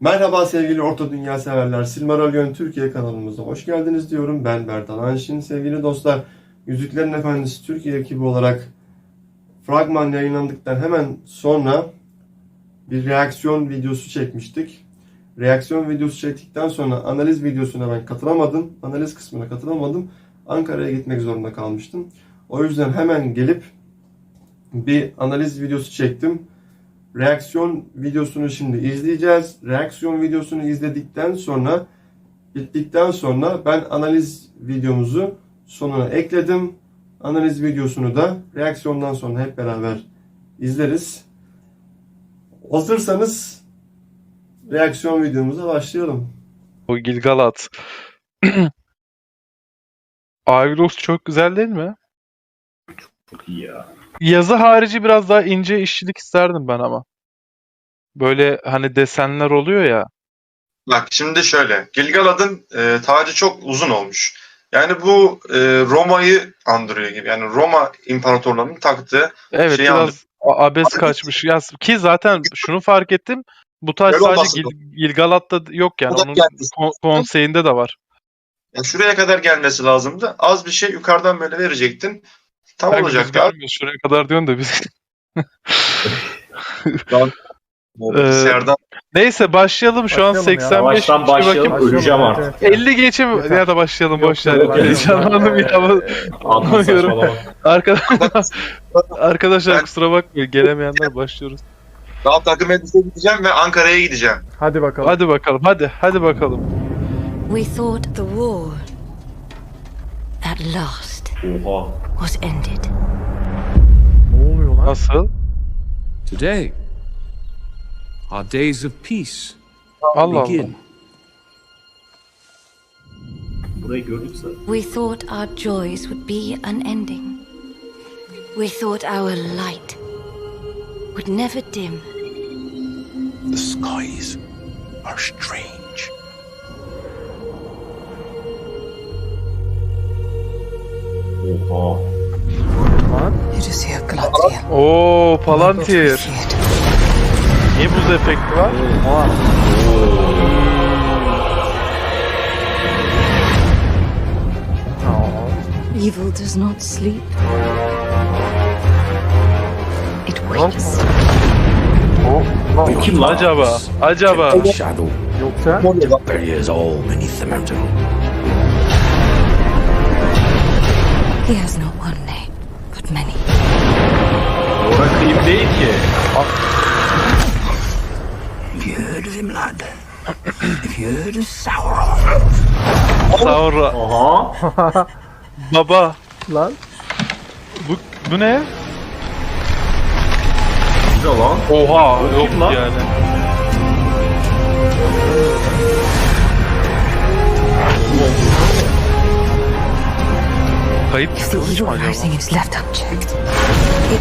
Merhaba sevgili Orta Dünya severler. Silmarillion Türkiye kanalımıza hoş geldiniz diyorum. Ben Bertan Anşin. Sevgili dostlar, Yüzüklerin Efendisi Türkiye ekibi olarak fragman yayınlandıktan hemen sonra bir reaksiyon videosu çekmiştik. Reaksiyon videosu çektikten sonra analiz videosuna ben katılamadım. Analiz kısmına katılamadım. Ankara'ya gitmek zorunda kalmıştım. O yüzden hemen gelip bir analiz videosu çektim. Reaksiyon videosunu şimdi izleyeceğiz. Reaksiyon videosunu izledikten sonra bittikten sonra ben analiz videomuzu sonuna ekledim. Analiz videosunu da reaksiyondan sonra hep beraber izleriz. Hazırsanız reaksiyon videomuza başlayalım. O Gilgalat. Aygros çok güzel değil mi? Çok iyi ya. Yazı harici biraz daha ince işçilik isterdim ben ama. Böyle hani desenler oluyor ya. Bak şimdi şöyle. Gilgalad'ın e, tacı çok uzun olmuş. Yani bu e, Roma'yı andırıyor gibi. Yani Roma İmparatorluğu'nun taktığı. Evet Şeyi biraz a- abes Abi- kaçmış. Ya, ki zaten şunu fark ettim. Bu taç Böyle sadece Gil- Gilgalat'ta yok yani. Bu da Onun kon- konseyinde de var. Yani şuraya kadar gelmesi lazımdı. Az bir şey yukarıdan böyle verecektin. Tam Belki biz abi. görmüyoruz. Şuraya kadar diyorsun da biz. Bilgisayardan Neyse başlayalım. Şu an Başlayalım ya. 85 Baştan bir bakayım. başlayalım. Öleceğim artık. 50 geçim ya da başlayalım boş ver. Heyecanlandım ya. Anlamıyorum. Arkadaşlar, arkadaşlar Ben- kusura bakmayın gelemeyenler başlıyoruz. daha takım elbise gideceğim ve Ankara'ya gideceğim. Hadi bakalım. Hadi bakalım hadi hadi bakalım. We thought the war at last Oha. was ended. Ne oluyor lan? Nasıl? Today, our days of peace Allah Allah. begin. Burayı gördük zaten. We thought our joys would be unending. We thought our light would never dim. The skies are strange. Oha. İs here, Galatria. Oo Palantir. Niye buz efekti var? Oha. Evil does not sleep. It wakes. Kim lan? Acaba acaba. Yoksa buries all beneath the mountain. He has not one name, but many. Orası kıyım değil ki. Have you heard of him, lad? Have you heard of Sauron? Saura. Aha. Baba. lan. Bu, bu ne? Ne lan? Oha yok Kim lan? yani. Kayıt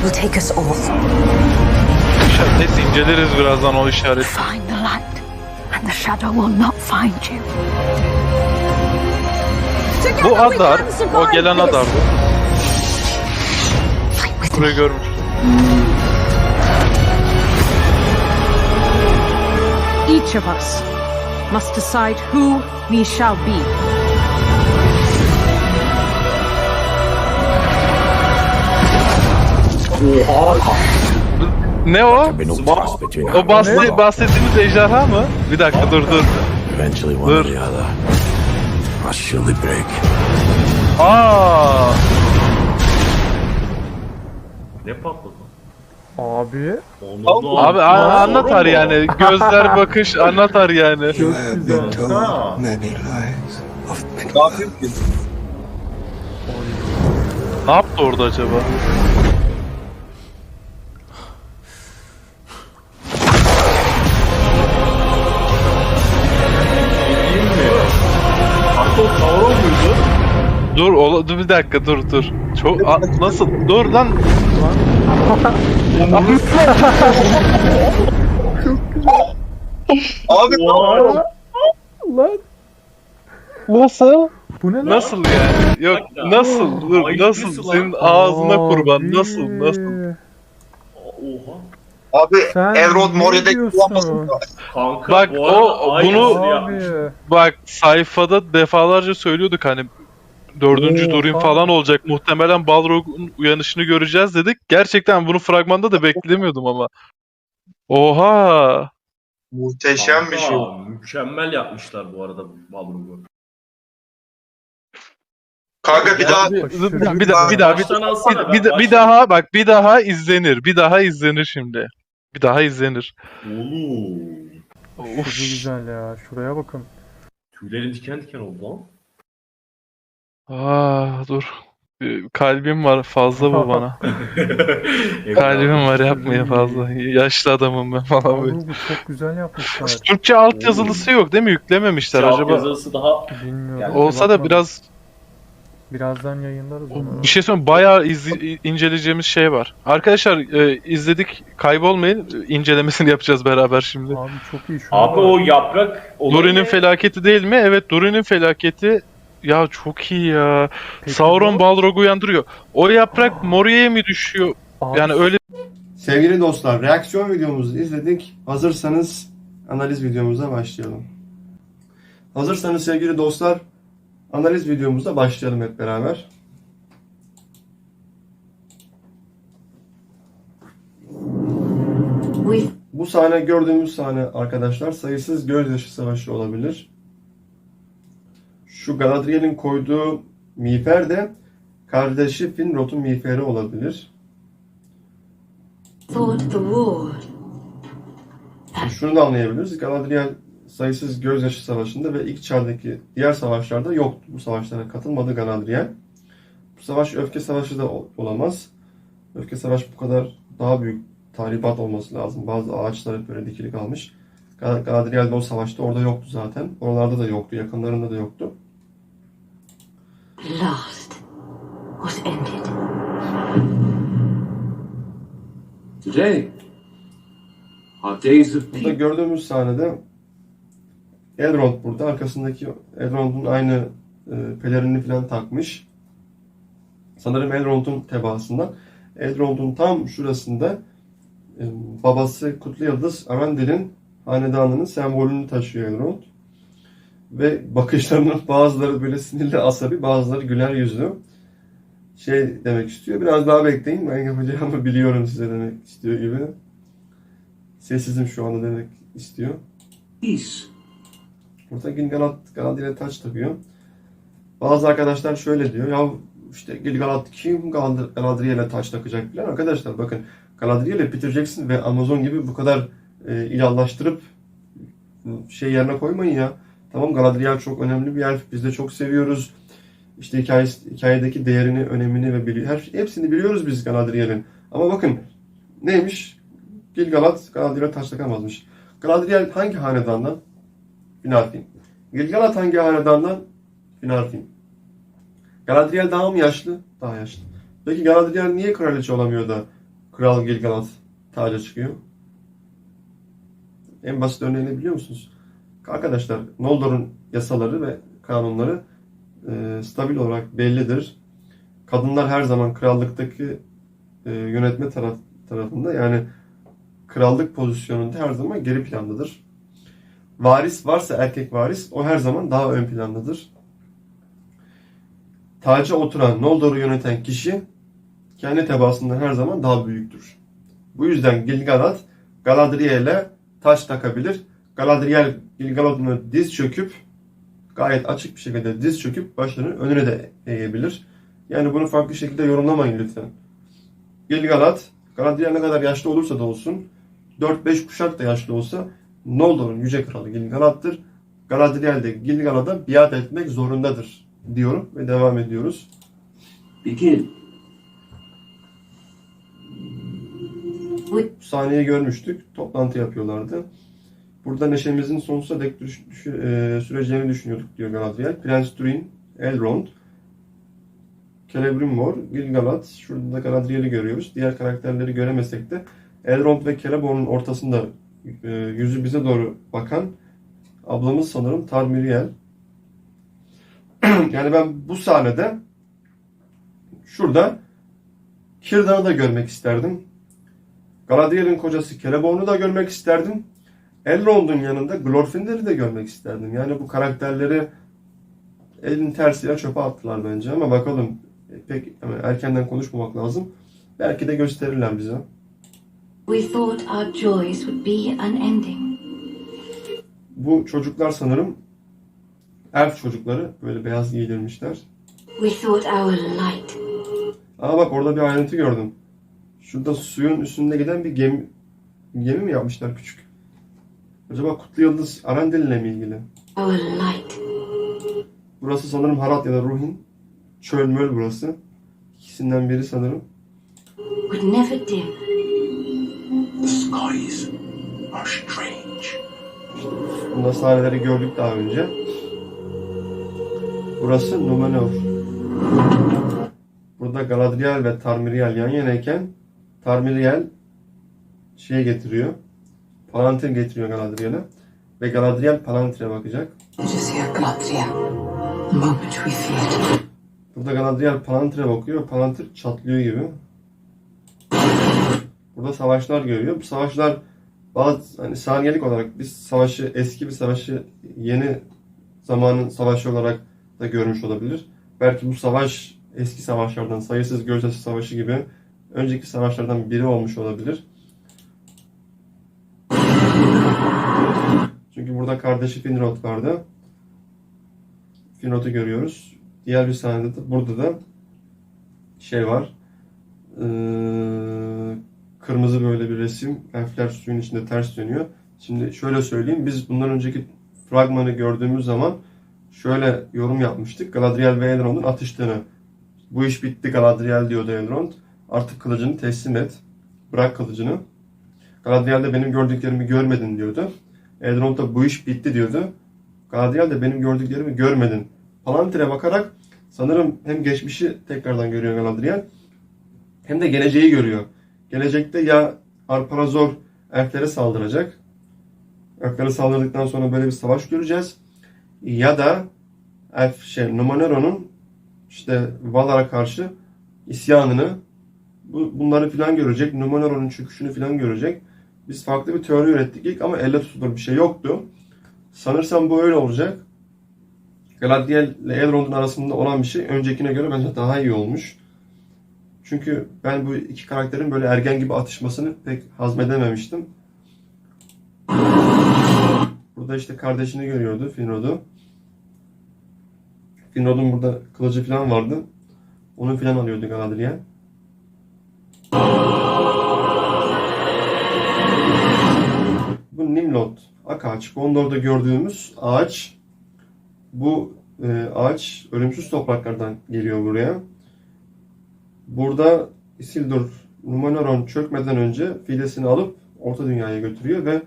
will take us all. İşaret- inceleriz birazdan o işareti. Find the light, and the shadow will not find you. Bu Adar, o gelen Adar. With Burayı görmüş. Each of us must decide who we shall be. Oha. Ne o? O bahsi, bahsettiğimiz ejderha mı? Bir dakika dur dur. Eventually, one or the other must surely break. Aa, Ne patladı? Abi. Onu abi a- anlatar yani. Gözler bakış anlatar yani. Çok güzel. Ha. Ne yapayım ki? Ne yaptı orada acaba? Dur, ola, dur bir dakika dur dur. Çok a- nasıl? Dur lan. Abi Oha. Lan. Nasıl? Bu ne lan? Nasıl yani? Yok nasıl? Dur Ayıp nasıl? Senin ağzına Abi. kurban. Nasıl? Nasıl? Oha. Abi Sen Elrond ne Moria'daki diyorsun? kullanmasın da. Kanka Bak, bu arada o- aynısını bunu- yapmış. Abi. Bak sayfada defalarca söylüyorduk hani dördüncü Oo, Durin falan olacak. Muhtemelen Balrog'un uyanışını göreceğiz dedik. Gerçekten bunu fragmanda da beklemiyordum ama. Oha! Muhteşem bir şey. Kanka, Mükemmel yapmışlar bu arada Balrog'u. Kanka bir daha Bir, Aşırı bir, bir, daha bir daha bir, alsana, bir, bir, daha bak bir daha izlenir. Bir daha izlenir şimdi. Bir daha izlenir. Oğlum. Of. Aşırı güzel ya. Şuraya bakın. Tüylerim diken diken oldu lan. Ah dur. Kalbim var fazla bu bana. Kalbim var yapmaya fazla. Yaşlı adamım ben falan böyle. Abi bu çok güzel yapmışlar. Türkçe altyazılısı yok değil mi? Yüklememişler Cevap acaba. yazısı daha Bilmiyorum. Yani Olsa da Bakmadım. biraz Birazdan yayınlarız onu. bir şey söyleyeyim bayağı izle- inceleyeceğimiz şey var. Arkadaşlar e, izledik kaybolmayın. İncelemesini yapacağız beraber şimdi. Abi çok iyi şu Abi o yaprak olayı Durin'in felaketi değil mi? Evet Durin'in felaketi. Ya çok iyi ya. Sauron Balrog'u uyandırıyor. O yaprak Moria'ya mı düşüyor? Yani öyle Sevgili dostlar, reaksiyon videomuzu izledik. Hazırsanız analiz videomuza başlayalım. Hazırsanız sevgili dostlar, analiz videomuza başlayalım hep beraber. Bu sahne gördüğümüz sahne arkadaşlar sayısız gözyaşı savaşı olabilir. Şu Galadriel'in koyduğu miğfer de kardeşi Finrod'un miğferi olabilir. Şunu da anlayabiliriz. Galadriel sayısız gözyaşı savaşında ve ilk çağdaki diğer savaşlarda yoktu. Bu savaşlara katılmadı Galadriel. Bu savaş öfke savaşı da ol- olamaz. Öfke savaş bu kadar daha büyük tahribat olması lazım. Bazı ağaçlar hep böyle dikili kalmış. Gal- Galadriel de o savaşta orada yoktu zaten. Oralarda da yoktu. Yakınlarında da yoktu. Last was ended. Today, are days of Burada gördüğümüz sahnede Elrond burada. Arkasındaki Elrond'un aynı e, pelerini falan takmış. Sanırım Elrond'un tebaasından. Elrond'un tam şurasında e, babası Kutlu Yıldız Arundel'in hanedanının sembolünü taşıyor Elrond. Ve bakışlarının bazıları böyle sinirli asabi, bazıları güler yüzlü. Şey demek istiyor. Biraz daha bekleyin. Ben yapacağımı biliyorum size demek istiyor gibi. Sessizim şu anda demek istiyor. Peace. Burada Gilgalad Galadriel'e taç takıyor. Bazı arkadaşlar şöyle diyor. Ya işte Gilgalad kim Galad- Galadriel'e taç takacak filan. Arkadaşlar bakın Galadriel'i Peter Jackson ve Amazon gibi bu kadar e, ilahlaştırıp şey yerine koymayın ya. Tamam Galadriel çok önemli bir elf. Biz de çok seviyoruz. İşte hikayesi, hikayedeki değerini, önemini ve bili her hepsini biliyoruz biz Galadriel'in. Ama bakın neymiş? Gilgalad Galadriel'e taç takamazmış. Galadriel hangi hanedandan? Finarfin. Gilgalad hangi hanedandan? Finarfin. Galadriel daha mı yaşlı? Daha yaşlı. Peki Galadriel niye kraliçe olamıyor da Kral Gilgalad taca çıkıyor? En basit örneğini biliyor musunuz? Arkadaşlar Noldor'un yasaları ve kanunları e, stabil olarak bellidir. Kadınlar her zaman krallıktaki e, yönetme taraf, tarafında yani krallık pozisyonunda her zaman geri plandadır. Varis varsa erkek varis o her zaman daha ön plandadır. Taca oturan, Noldor'u yöneten kişi kendi tebaasından her zaman daha büyüktür. Bu yüzden Gilgalad Galadriel'e taş takabilir. Galadriel Gilgalad'ın diz çöküp gayet açık bir şekilde diz çöküp başını önüne de eğebilir. Yani bunu farklı şekilde yorumlamayın lütfen. Gilgalad Galadriel ne kadar yaşlı olursa da olsun 4-5 kuşak da yaşlı olsa Noldor'un yüce kralı Gilgalad'dır. Galadriel de Gilgalad'a biat etmek zorundadır diyorum ve devam ediyoruz. Begin. Bu sahneyi görmüştük. Toplantı yapıyorlardı. Burada neşemizin sonsuza dek düş, düş- e, süreceğini düşünüyorduk diyor Galadriel. Prens Durin, Elrond, Celebrimbor, Gilgalad. Şurada da Galadriel'i görüyoruz. Diğer karakterleri göremesek de Elrond ve Celeborn'un ortasında e, yüzü bize doğru bakan ablamız sanırım Tarmiriel. yani ben bu sahnede şurada Kirdan'ı da görmek isterdim. Galadriel'in kocası Celeborn'u da görmek isterdim. Elrond'un yanında Glorfindel'i de görmek isterdim. Yani bu karakterleri elin tersiyle çöpe attılar bence ama bakalım E, pek hemen erkenden konuşmamak lazım. Belki de gösterirler bize. We thought our joys would be unending. Bu çocuklar sanırım elf çocukları böyle beyaz giydirmişler. We thought our light Aa bak orada bir ayrıntı gördüm. Şurada suyun üstünde giden bir gemi, gemi mi yapmışlar küçük? Acaba Kutlu Yıldız Arendelle ile mi ilgili? our light Burası sanırım Harat ya da Ruhin. Çöl möl burası. İkisinden biri sanırım. would never dim. The skies are strange. Bunda sahneleri gördük daha önce. Burası Numenor. Burada Galadriel ve Tarmiriel yan yanayken Tarmiriel şeye getiriyor. Palantir getiriyor Galadriel'e. Ve Galadriel Palantir'e bakacak. Burada Galadriel Palantir'e bakıyor. Palantir çatlıyor gibi. Burada savaşlar görüyor. Bu savaşlar bazı hani saniyelik olarak biz savaşı eski bir savaşı yeni zamanın savaşı olarak da görmüş olabilir. Belki bu savaş eski savaşlardan sayısız gözyaşı savaşı gibi önceki savaşlardan biri olmuş olabilir. Çünkü burada kardeşi Finrod vardı. Finrod'u görüyoruz. Diğer bir sahnede de burada da şey var. Ee, kırmızı böyle bir resim. Elfler suyun içinde ters dönüyor. Şimdi şöyle söyleyeyim. Biz bundan önceki fragmanı gördüğümüz zaman şöyle yorum yapmıştık. Galadriel ve Elrond'un atıştığını. Bu iş bitti Galadriel diyordu Elrond. Artık kılıcını teslim et. Bırak kılıcını. Galadriel de benim gördüklerimi görmedin diyordu. Elrond da bu iş bitti diyordu. Galadriel de benim gördüklerimi görmedin. Palantir'e bakarak sanırım hem geçmişi tekrardan görüyor Galadriel hem de geleceği görüyor. Gelecekte ya Arparazor elflere saldıracak. Elflere saldırdıktan sonra böyle bir savaş göreceğiz. Ya da elf şey Numenor'un işte Valar'a karşı isyanını bu, bunları filan görecek. Numenor'un çöküşünü filan görecek. Biz farklı bir teori ürettik ilk ama elle tutulur bir şey yoktu. Sanırsam bu öyle olacak. Galadriel ile Elrond'un arasında olan bir şey öncekine göre bence daha iyi olmuş. Çünkü ben bu iki karakterin böyle ergen gibi atışmasını pek hazmedememiştim. Burada işte kardeşini görüyordu Finrod'u. Finrod'un burada kılıcı falan vardı. Onu falan alıyordu Galadriel. Bu Nimlot, ak ağaç. Gondor'da gördüğümüz ağaç. Bu e, ağaç ölümsüz topraklardan geliyor buraya. Burada Isildur Numenoron çökmeden önce fidesini alıp Orta Dünya'ya götürüyor ve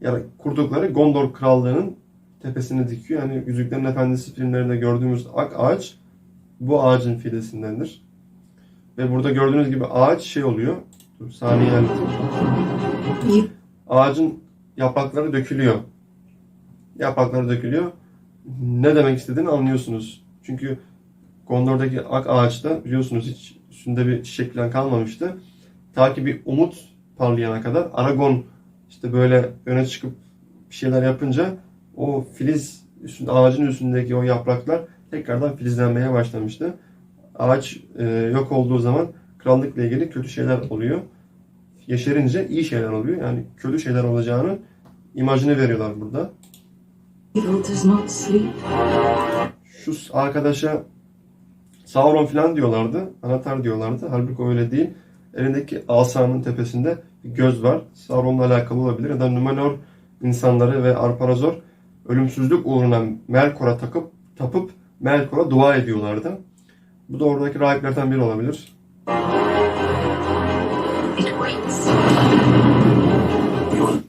yani kurdukları Gondor Krallığı'nın tepesine dikiyor. Yani Yüzüklerin Efendisi filmlerinde gördüğümüz ak ağaç bu ağacın fidesindendir. Ve burada gördüğünüz gibi ağaç şey oluyor. Dur saniye. Ağacın yaprakları dökülüyor. Yaprakları dökülüyor. Ne demek istediğini anlıyorsunuz. Çünkü Gondor'daki ak ağaçta biliyorsunuz hiç üstünde bir çiçek falan kalmamıştı. Ta ki bir umut parlayana kadar Aragon işte böyle öne çıkıp bir şeyler yapınca o filiz üstünde, ağacın üstündeki o yapraklar tekrardan filizlenmeye başlamıştı. Ağaç e, yok olduğu zaman krallıkla ilgili kötü şeyler oluyor. Yeşerince iyi şeyler oluyor. Yani kötü şeyler olacağını imajını veriyorlar burada. Şu arkadaşa Sauron falan diyorlardı. Anahtar diyorlardı. Halbuki öyle değil. Elindeki asanın tepesinde bir göz var. Sauron'la alakalı olabilir. Ya da Numenor insanları ve Arparazor ölümsüzlük uğruna Melkor'a takıp tapıp Melkor'a dua ediyorlardı. Bu da oradaki rahiplerden biri olabilir.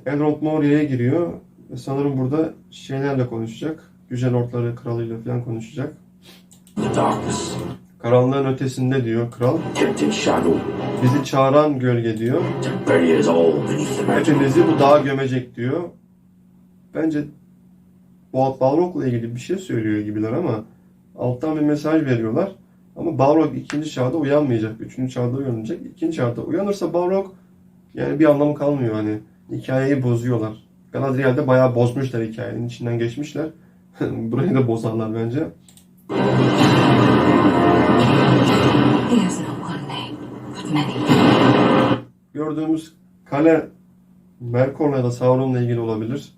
Elrond Moria'ya giriyor. Ve sanırım burada şeylerle konuşacak. Yüce Lordları kralıyla falan konuşacak. Karanlığın ötesinde diyor kral. Bizi çağıran gölge diyor. Hepimizi bu dağa gömecek diyor. Bence Boğat Balrog'la ilgili bir şey söylüyor gibiler ama alttan bir mesaj veriyorlar. Ama Balrog ikinci çağda uyanmayacak. Üçüncü çağda uyanacak. İkinci çağda uyanırsa Balrog Yani bir anlamı kalmıyor hani. Hikayeyi bozuyorlar. Galadriel'de bayağı bozmuşlar hikayenin içinden geçmişler. Burayı da bozarlar bence. Gördüğümüz kale Melkor'la ya da Sauron'la ilgili olabilir.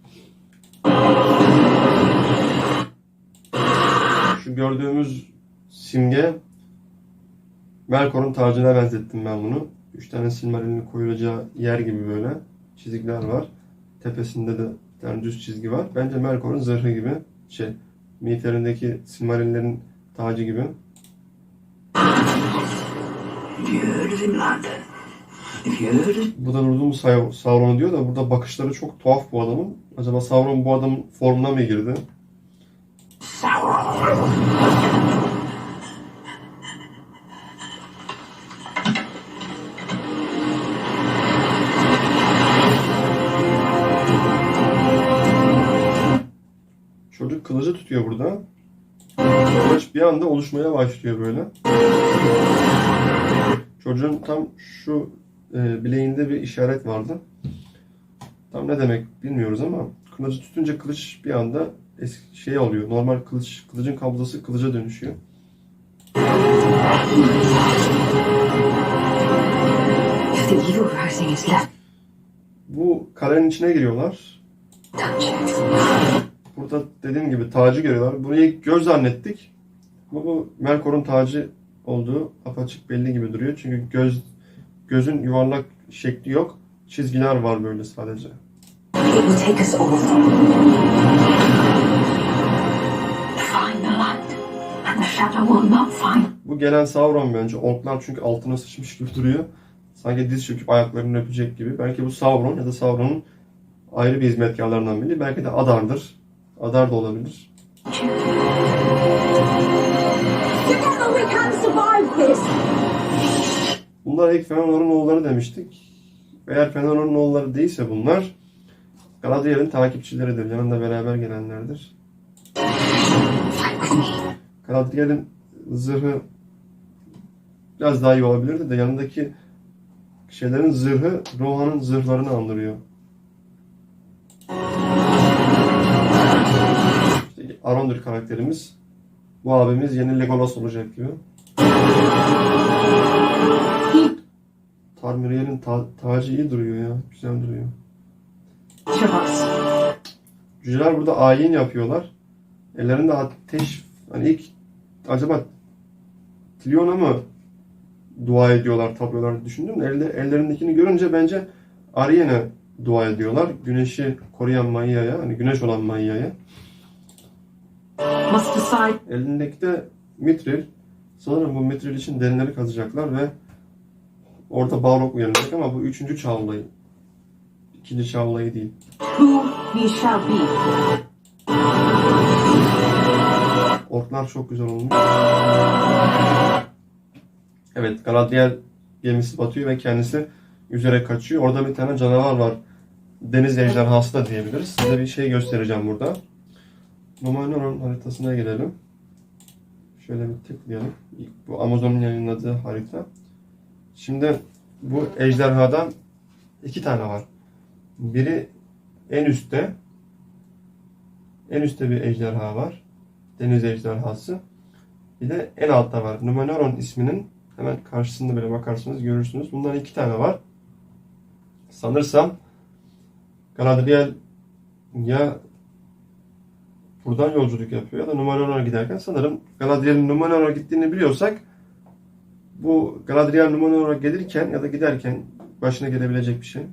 Şu gördüğümüz simge Melkor'un tacına benzettim ben bunu. Üç tane Silmaril'in koyulacağı yer gibi böyle çizikler var. Tepesinde de bir tane düz çizgi var. Bence Melkor'un zırhı gibi. Şey, Miğfer'indeki Silmarillerin tacı gibi. Burada durduğumuz Sau- Sauron diyor da burada bakışları çok tuhaf bu adamın. Acaba Sauron bu adamın formuna mı girdi? Sauron? Tutuyor burada. Kılıç bir anda oluşmaya başlıyor böyle. Çocuğun tam şu e, bileğinde bir işaret vardı. Tam ne demek bilmiyoruz ama kılıcı tutunca kılıç bir anda eski şey oluyor. Normal kılıç, kılıcın kabzası kılıca dönüşüyor. Bu kalenin içine giriyorlar. Burada dediğim gibi tacı görüyorlar. Burayı göz zannettik. Ama bu Melkor'un tacı olduğu apaçık belli gibi duruyor. Çünkü göz gözün yuvarlak şekli yok. Çizgiler var böyle sadece. Bu gelen Sauron bence. Orklar çünkü altına sıçmış gibi duruyor. Sanki diz çöküp ayaklarını öpecek gibi. Belki bu Sauron ya da Sauron'un ayrı bir hizmetkarlarından biri. Belki de Adar'dır. Adar da olabilir. Bunlar ilk Fëanor'un oğulları demiştik. Eğer Fëanor'un oğulları değilse bunlar Galadriel'in takipçileridir. Yanında beraber gelenlerdir. Galadriel'in zırhı biraz daha iyi olabilirdi de yanındaki şeylerin zırhı Rohan'ın zırhlarını andırıyor. Arondir karakterimiz. Bu abimiz yeni Legolas olacak gibi. Tarmiriel'in ta- tacı iyi duruyor ya. Güzel duruyor. Cüceler burada ayin yapıyorlar. Ellerinde ateş hani ilk acaba Tlyon'a mı dua ediyorlar, tapıyorlar düşündüm de elde, ellerindekini görünce bence Ariyen'e dua ediyorlar. Güneşi koruyan Maia'ya, hani güneş olan Maia'ya. Elindeki de Mithril. Sanırım bu Mithril için derinleri kazacaklar ve orada Balrog uyanacak ama bu üçüncü çağlayı. İkinci çağlayı değil. who we shall be. Orklar çok güzel olmuş. Evet, Galadriel gemisi batıyor ve kendisi yüzerek kaçıyor. Orada bir tane canavar var. Deniz ejderhası da diyebiliriz. Size bir şey göstereceğim burada. Numenor'un haritasına gelelim. Şöyle bir tıklayalım. Bu Amazon'un yayınladığı harita. Şimdi bu ejderhadan iki tane var. Biri en üstte. En üstte bir ejderha var deniz ejderhası. Bir de en altta var. Numenoron isminin hemen karşısında böyle bakarsanız görürsünüz. Bundan iki tane var. Sanırsam Galadriel ya buradan yolculuk yapıyor ya da Numenoron'a giderken sanırım Galadriel'in Numenoron'a gittiğini biliyorsak bu Galadriel Numenoron'a gelirken ya da giderken başına gelebilecek bir şey.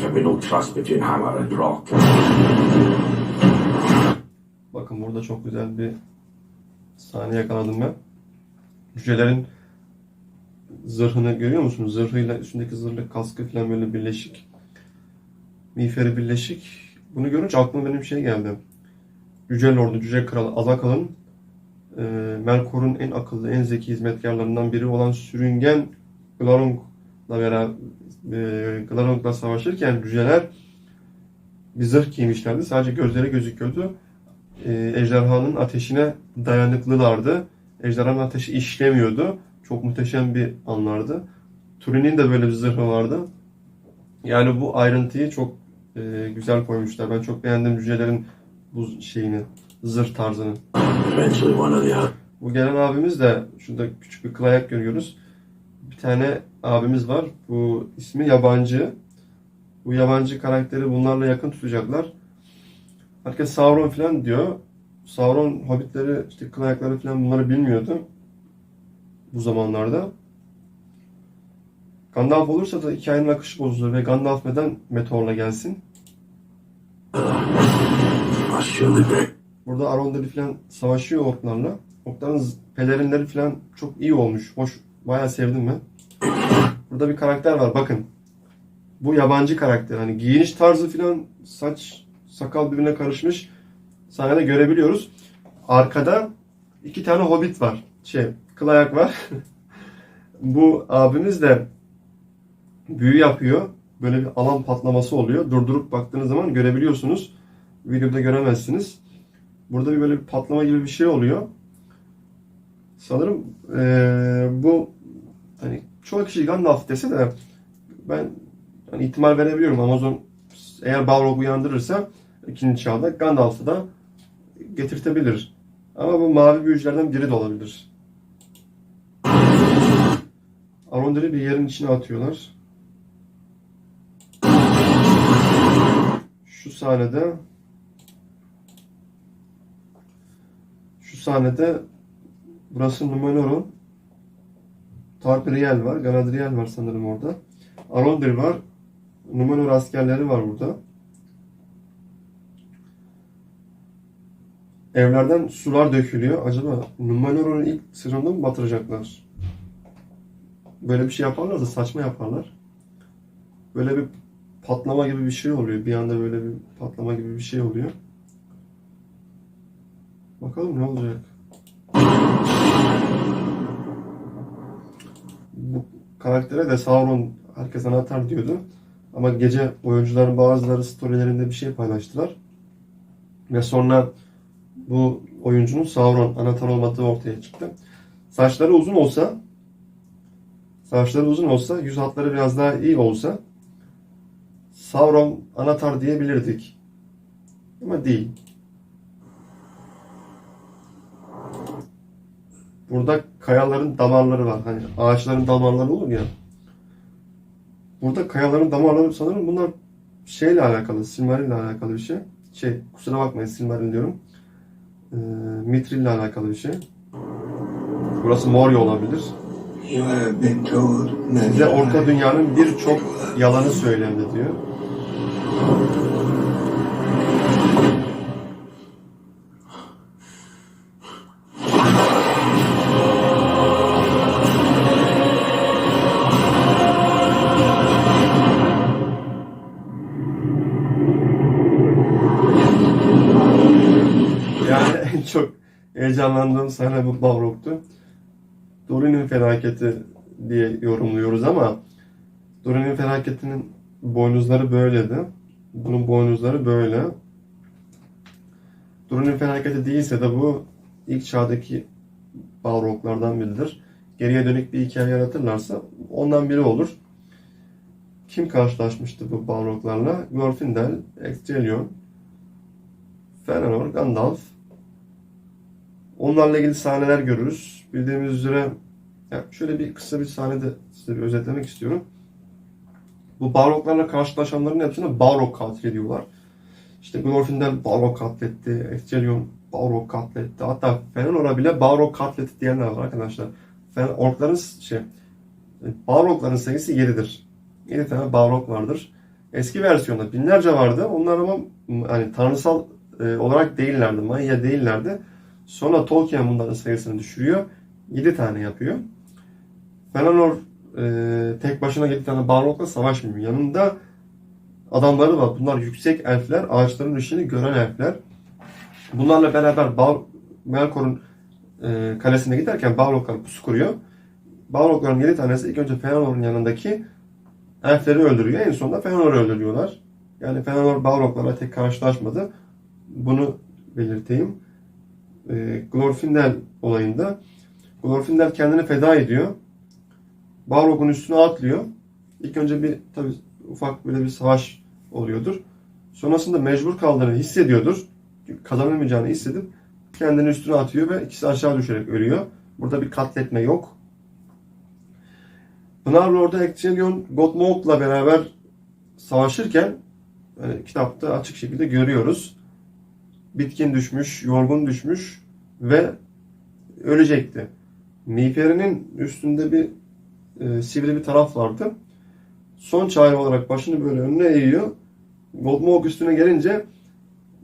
Can be no trust between hammer and rock. Bakın burada çok güzel bir sahne yakaladım ben. Cücelerin zırhını görüyor musunuz? Zırhıyla üstündeki zırhlı kaskı falan böyle birleşik. Miğferi birleşik. Bunu görünce aklıma benim şey geldi. Yüce Lord'u, Cüce Kralı Azakal'ın e, Melkor'un en akıllı, en zeki hizmetkarlarından biri olan sürüngen Glaurung'la beraber e, Glaurung'la savaşırken cüceler bir zırh giymişlerdi. Sadece gözleri gözüküyordu. e, ejderhanın ateşine dayanıklılardı. Ejderhanın ateşi işlemiyordu. Çok muhteşem bir anlardı. Turin'in de böyle bir zırhı vardı. Yani bu ayrıntıyı çok e, güzel koymuşlar. Ben çok beğendim cücelerin bu şeyini, zırh tarzını. Bu gelen abimiz de şurada küçük bir kıl ayak görüyoruz. Bir tane abimiz var. Bu ismi yabancı. Bu yabancı karakteri bunlarla yakın tutacaklar. Herkes Sauron falan diyor. Sauron hobbitleri, işte kıl ayakları falan bunları bilmiyordu. Bu zamanlarda. Gandalf olursa da hikayenin akışı bozulur ve Gandalf neden Meteor'la gelsin? Be. Burada Arondeli falan savaşıyor orklarla. Orkların pelerinleri falan çok iyi olmuş. Hoş. Bayağı sevdim ben. Burada bir karakter var bakın. Bu yabancı karakter. Hani giyiniş tarzı falan saç sakal birbirine karışmış. Sahnede görebiliyoruz. Arkada iki tane hobbit var. Şey, kıl ayak var. Bu abimiz de büyü yapıyor. Böyle bir alan patlaması oluyor. Durdurup baktığınız zaman görebiliyorsunuz. Videoda göremezsiniz. Burada bir böyle bir patlama gibi bir şey oluyor. Sanırım eee, bu hani çoğu kişi Gandalf dese de ben hani ihtimal verebiliyorum. Amazon eğer Balrog uyandırırsa ikinci çağda Gandalf'ı da getirtebilir. Ama bu mavi büyücülerden biri de olabilir. Arondir'i bir yerin içine atıyorlar. Şu sahnede Şu sahnede burası Numenor'un Tarpiriel var, Galadriel var sanırım orada. Arondir var. Numenor askerleri var burada. Evlerden sular dökülüyor. Acaba Numenor'un ilk sezonunda mı batıracaklar? Böyle bir şey yaparlarsa saçma yaparlar. Böyle bir patlama gibi bir şey oluyor. Bir anda böyle bir patlama gibi bir şey oluyor. Bakalım ne olacak. Bu karaktere de Sauron herkes anahtar diyordu. Ama gece oyuncuların bazıları storylerinde bir şey paylaştılar. Ve sonra bu oyuncunun Sauron anahtar olmadığı ortaya çıktı. Saçları uzun olsa saçları uzun olsa yüz hatları biraz daha iyi olsa Sauron anahtar diyebilirdik. Ama değil. Burada kayaların damarları var. Hani ağaçların damarları olur ya. Burada kayaların damarları sanırım bunlar şeyle alakalı, Silmaril ile alakalı bir şey. Şey, kusura bakmayın Silmaril diyorum. Ee, Mithril ile alakalı bir şey. Burası Moria olabilir. Size Orta. Dünya'nın birçok yalanı söylendi diyor. Yani çok heyecanlandığım sahne bu Balrog'tu. Felaketi diye yorumluyoruz ama Durin'in felaketinin boynuzları böyleydi. Bunun boynuzları böyle. Durin'in felaketi değilse de bu ilk çağdaki Balroglardan biridir. Geriye dönük bir hikaye yaratırlarsa ondan biri olur. Kim karşılaşmıştı bu Balroglarla? Glorfindel, Extelion, Fëanor, Gandalf. Onlarla ilgili sahneler görürüz. Bildiğimiz üzere ya şöyle bir kısa bir sahnede size bir özetlemek istiyorum. Bu Balroglarla karşılaşanların hepsine Balrog katili diyorlar. İşte Glorfindel Balrog katletti, Extelion Balrog katletti. Hatta Fëanor'a bile Balrog katletti diyenler var arkadaşlar. Fen- Orkların şey, Balrogların sayısı 7'dir. 7 tane Balrog vardır. Eski versiyonda binlerce vardı. Onlar ama hani tanrısal e, olarak değillerdi. Maya değillerdi. Sonra Tolkien bunların sayısını düşürüyor. 7 tane yapıyor. Fëanor e, tek başına 7 tane Balrog'la savaşmıyor. Yanında adamları var. Bunlar yüksek elfler. Ağaçların ışığını gören elfler. Bunlarla beraber Bal Melkor'un e, kalesine giderken Balroglar pusu kuruyor. Balrogların 7 tanesi ilk önce Fëanor'un yanındaki elfleri öldürüyor. En sonunda Fëanor'u öldürüyorlar. Yani Fëanor Balroglarla tek karşılaşmadı. Bunu belirteyim. E, Glorfindel olayında Glorfindel kendini feda ediyor. Balrog'un üstüne atlıyor. İlk önce bir tabi ufak böyle bir savaş oluyordur. Sonrasında mecbur kaldığını hissediyordur. Kazanamayacağını hissedip kendini üstüne atıyor ve ikisi aşağı düşerek ölüyor. Burada bir katletme yok. Pınarlord'da Ectelion Gottmog'la beraber savaşırken yani kitapta açık şekilde görüyoruz. Bitkin düşmüş, yorgun düşmüş ve ölecekti. Miğferinin üstünde bir e, sivri bir taraf vardı. Son çare olarak başını böyle önüne eğiyor. Gottmog üstüne gelince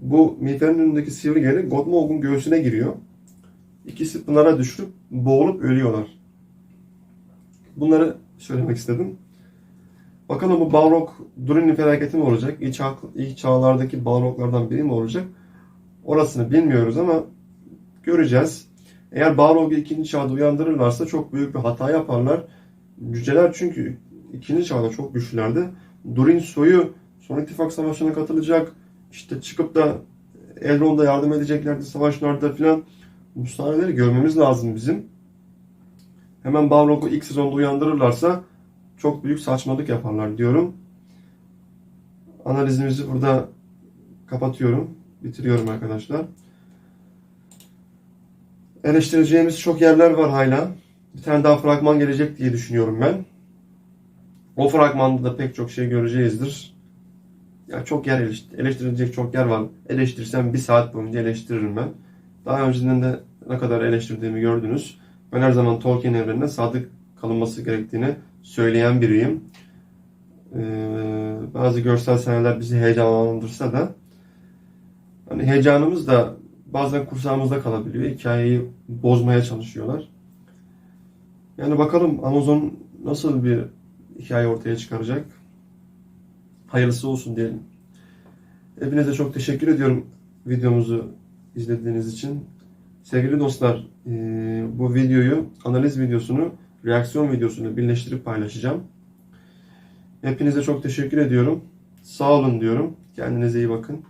bu miğferin önündeki sivri geri Gottmog'un göğsüne giriyor. İkisi pınara düşürüp boğulup ölüyorlar. Bunları söylemek istedim. Bakalım bu Balrog Durin'in felaketi mi olacak? İlk, çağ, ilk çağlardaki Balroglardan biri mi olacak? Orasını bilmiyoruz ama göreceğiz. Eğer Balrog'u ikinci çağda uyandırırlarsa çok büyük bir hata yaparlar. Cüceler çünkü ikinci çağda çok güçlülerdi. Durin soyu Son İttifak Savaşı'na katılacak. İşte çıkıp da Elrond'a yardım edeceklerdi savaşlarda filan. Bu sahneleri görmemiz lazım bizim. Hemen Balrog'u ilk sezonda uyandırırlarsa çok büyük saçmalık yaparlar diyorum. Analizimizi burada kapatıyorum. Bitiriyorum arkadaşlar. Eleştireceğimiz çok yerler var hala. Bir tane daha fragman gelecek diye düşünüyorum ben. O fragmanda da pek çok şey göreceğizdir. Ya çok yer eleşt- eleştirilecek çok yer var. Eleştirsem bir saat boyunca eleştiririm ben. Daha önceden de ne kadar eleştirdiğimi gördünüz. Ben her zaman Tolkien evrenine sadık kalınması gerektiğini söyleyen biriyim. Ee, bazı görsel sahneler bizi heyecanlandırsa da hani heyecanımız da bazen kursağımızda kalabiliyor. Hikayeyi bozmaya çalışıyorlar. Yani bakalım Amazon nasıl bir hikaye ortaya çıkaracak. Hayırlısı olsun diyelim. Hepinize çok teşekkür ediyorum videomuzu izlediğiniz için. Sevgili dostlar, eee, bu videoyu, analiz videosunu, reaksiyon videosunu birleştirip paylaşacağım. Hepinize çok teşekkür ediyorum. Sağ olun diyorum. Kendinize iyi bakın.